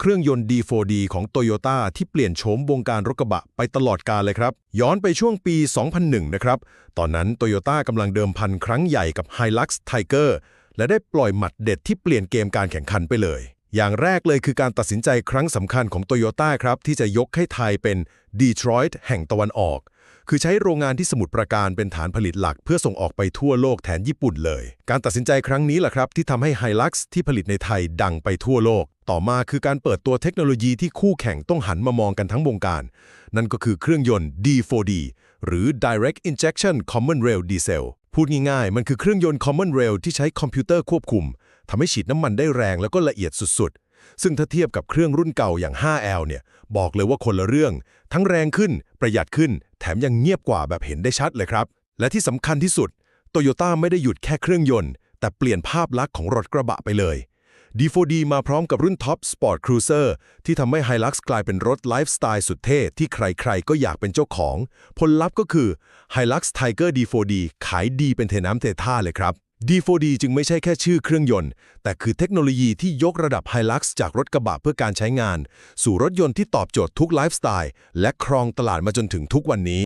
เครื่องยนต์ D4D ของ Toyota ที่เปลี่ยนโฉมวงการรถกระบะไปตลอดกาลเลยครับ ย้อนไปช่วงปี 2001 นะครับ ตอนนั้น Toyota กำลังเดิมพันครั้งใหญ่กับ Hilux Tiger และได้ปล่อยหมัดเด็ดที่เปลี่ยนเกมการแข่งขันไปเลย อย่างแรกเลยคือการตัดสินใจครั้งสำคัญของ Toyota ครับ ที่จะยกให้ไทยเป็น Detroit แห่งตะวันออก คือใช้โรงงานที่สมุทรปราการเป็นฐานผลิตหลัก เพื่อส่งออกไปทั่วโลกแทนญี่ปุ่นเลย การตัดสินใจครั้งนี้แหละครับที่ทำให้ Hilux ที่ผลิตในไทยดังไปทั่วโลก ต่อมาคือการเปิดตัวเทคโนโลยีที่คู่แข่งต้องหันมามองกันทั้งวงการ นั่นก็คือเครื่องยนต์ D4D หรือ Direct Injection Common Rail Diesel พูดง่ายๆ มันคือเครื่องยนต์ Common Rail ที่ใช้คอมพิวเตอร์ควบคุมทำให้ฉีดน้ำมันได้แรงแล้วก็ละเอียดสุดๆ ซึ่งถ้าเทียบกับเครื่องรุ่นเก่าอย่าง 5L เนี่ย บอกเลยว่าคนละเรื่อง ทั้งแรงขึ้น ประหยัดขึ้น แถมยังเงียบกว่าแบบเห็นได้ชัดเลยครับ และที่สำคัญที่สุดโตโยต้าไม่ได้หยุดแค่เครื่องยนต์ แต่เปลี่ยนภาพลักษณ์ของรถกระบะไปเลย D4D มาพร้อมกับรุ่น Top Sport Cruiser ที่ทำให้ Hilux กลายเป็นรถไลฟ์สไตล์สุดเท่ ที่ใครๆ ก็อยากเป็นเจ้าของ ผลลัพธ์ก็คือ Hilux Tiger D4D ขายดีเป็นเทน้ำเทท่าเลยครับ D4D จึงไม่ใช่แค่ชื่อเครื่องยนต์ แต่คือเทคโนโลยีที่ยกระดับ Hilux จากรถกระบะเพื่อการใช้งาน สู่รถยนต์ที่ตอบโจทย์ทุกไลฟ์สไตล์และครองตลาดมาจนถึงทุกวันนี้